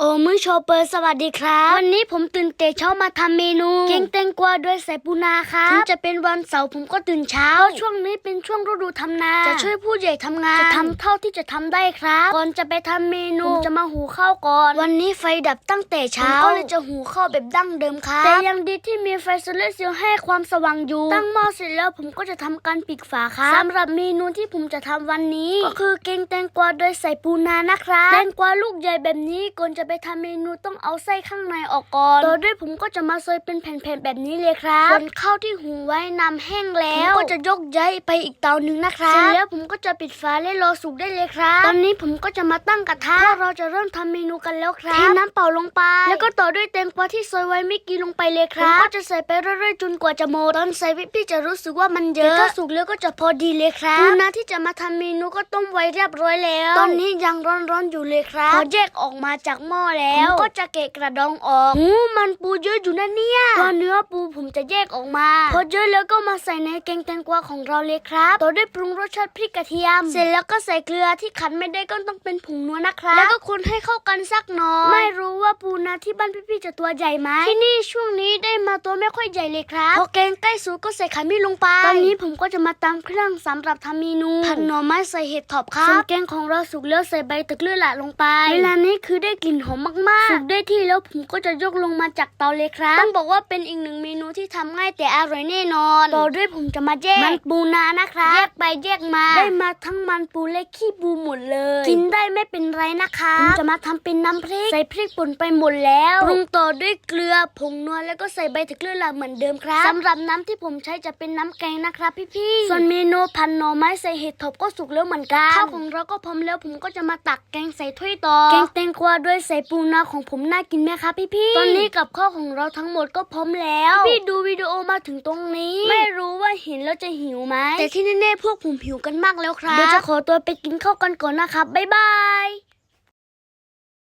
โอ้มือโชเปอร์สวัสดีครับ วันนี้ผมตื่นเตะเช้ามาทำเมนูเก่งแตงกวาด้วยใส่ปูนาครับถึงจะเป็นวันเสาร์ผมก็ตื่นเช้าเพราะช่วงนี้เป็นช่วงฤดูทำนา จะช่วยผู้ใหญ่ทำงาน จะทำเท่าที่จะทำได้ครับ ก่อนจะไปทำเมนูผมจะมาหูข้าวก่อน วันนี้ไฟดับตั้งแต่เช้าผมก็เลยจะหูข้าวแบบดั้งเดิมครับ แต่ยังดีที่มีไฟโซลาร์เซลล์ให้ความสว่างอยู่ ตั้งหม้อเสร็จแล้วผมก็จะทำการปิดฝาครับสำหรับเมนูที่ผมจะทำวันนี้ ก็คือเก่งแตงกวาด้วยใส่ปูนานะครับแตงกวาลูกใหญ่แบบนี้ก่อนจะไปทำเมนูต้องเอาไส้ข้างในออกก่อนต่อด้วยผมก็จะมาซอยเป็นแผ่นๆแบบนี้เลยครับส่วนข้าวที่หุงไว้น้ำแห้งแล้วผมก็จะยกย้ายไปอีกเตาหนึ่งนะครับเสร็จแล้วผมก็จะปิดฝาและรอสุกได้เลยครับ ตอนนี้ผมก็จะมาตั้งกระทะเพราะเราจะเริ่มทำเมนูกันแล้วครับเทน้ำเปล่าลงไป แล้วก็ต่อด้วยแตงกวาที่ซอยไว้ไม่กี่ลงไปเลยครับผมก็จะใส่ไปเรื่อยๆจนกว่าจะหมดตอนใส่วิปพี่จะรู้สึกว่ามันเยอะแต่ถ้าสุกแล้วก็จะพอดีเลยครับปูนาที่จะมาทำเมนูก็ต้มไว้เรียบร้อยแล้ว ตอนนี้ยังร้อนๆอยู่เลยครับพอแยกออกมาจากหม้อแล้วผมก็จะเกะกระดองออกหูมันปูเยอะอยู่นะเนี่ยตัวเนื้อปูผมจะแยกออกมาพอเยอะแล้วก็มาใส่ในแกงแตงกวาของเราเลยครับต่อด้วยปรุงรสชาติพริกกระเทียม เสร็จแล้วก็ใส่เกลือที่ขัดไม่ได้ก็ต้องเป็นผงนัวนะครับ แล้วก็คนให้เข้ากันสักหน่อยไม่รู้ว่าปูนาที่บ้านพี่ๆจะตัวใหญ่ไหมที่นี่ช่วงนี้ได้มาตัวไม่ค่อยใหญ่เลยครับพอแกงใกล้สุกก็ใส่ขมิ้นลงไปตอนนี้ผมก็จะมาตำเครื่องสำหรับทำเมนูผัดหน่อไม้ใส่เห็ดถอบครับส่วนแกงของเราสุกแล้วใส่ใบตะเกลือละลงไปเวลานี้คือได้กลิ่นหอมมากๆสุกได้ที่แล้วผมก็จะยกลงมาจากเตาเลยครับ ต้องบอกว่าเป็นอีกหนึ่งเมนูที่ทำง่ายแต่อร่อยแน่นอนต่อด้วยผมจะมาแยกมันปูนานะครับแยกไปแยกมาได้มาทั้งมันปูและขี้ปูหมดเลย กินได้ไม่เป็นไรนะคะผมจะมาทำเป็นน้ำพริก ใส่พริกป่นไปหมดแล้วปรุงต่อด้วยเกลือผงนัวแล้วก็ใส่ใบตะเกลือละเหมือนเดิมครับสำหรับน้ำที่ผมใช้จะเป็นน้ำแกงนะครับพี่ๆส่วนเมนูพันหน่อไม้ใส่เห็ดถอบก็สุกแล้วเหมือนกันข้าวของเราก็พร้อมแล้วผมก็จะมาตักแกงใส่ถ้วยต่อแกงแตงกวาด้วยใส่ปูนาของผมน่ากินไหมคะพี่ๆตอนนี้กับข้าวของเราทั้งหมดก็พร้อมแล้ว พี่ดูวิดีโอมาถึงตรงนี้ ไม่รู้ว่าเห็นแล้วจะหิวไหมแต่ที่แน่ๆพวกผมหิวกันมากแล้วครับเดี๋ยวจะขอตัวไปกินข้าวกันก่อนนะครับบ๊ายบาย